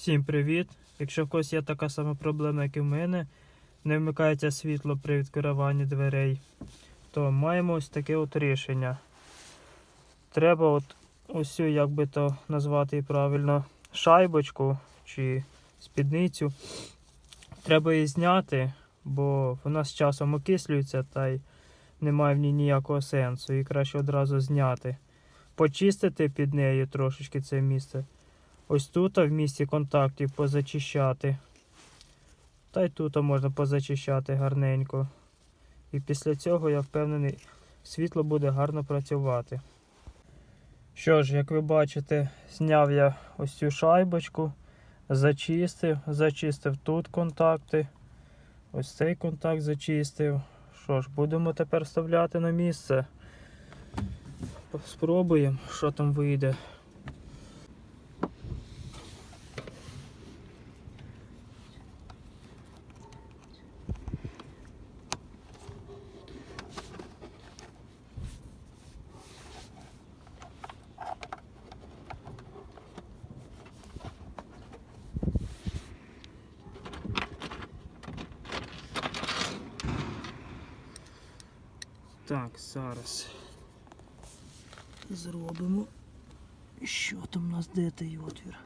Всім привіт! Якщо в когось є така сама проблема, як і в мене, не вмикається світло при відкриванні дверей, то маємо ось таке от рішення. Треба от ось цю, як би то назвати правильно, шайбочку чи спідницю. Треба її зняти, бо вона з часом окислюється та й немає в ній ніякого сенсу. Її краще одразу зняти. Почистити під нею трошечки це місце. Ось тут в місці контактів позачищати. Та й тут можна позачищати гарненько. І після цього, я впевнений, світло буде гарно працювати. Що ж, як ви бачите, зняв я ось цю шайбочку, зачистив, зачистив тут контакти. Ось цей контакт зачистив. Що ж, будемо тепер вставляти на місце. Спробуємо, що там вийде. Так, зараз зробимо. Що там у нас де той отвір?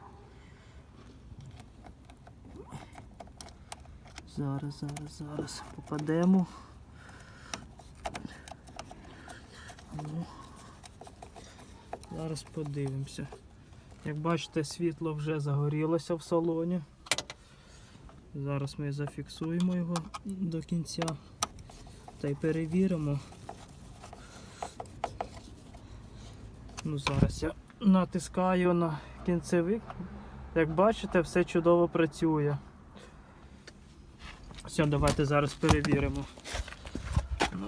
Зараз, зараз, зараз попадемо. Ну, зараз подивимося. Як бачите, світло вже загорілося в салоні. Зараз ми зафіксуємо його до кінця та й перевіримо. Ну, зараз я натискаю на кінцевик. Як бачите, все чудово працює. Все, давайте зараз перевіримо. Ну.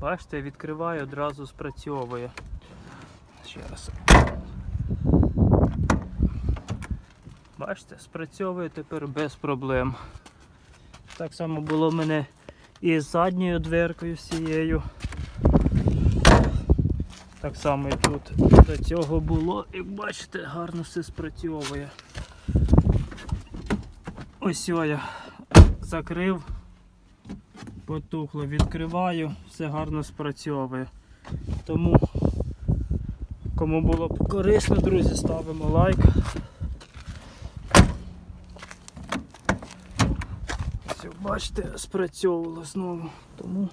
Бачите, відкриваю, одразу спрацьовує. Ще раз. Бачите, спрацьовує тепер без проблем. Так само було в мене і з задньою дверкою всією. Так само і тут до цього було, як бачите, гарно все спрацьовує. Ось я закрив, потухло, відкриваю, все гарно спрацьовує. Тому, кому було б корисно, друзі, ставимо лайк. Все, бачите, спрацьовувало знову. Тому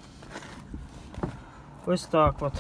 ось так от.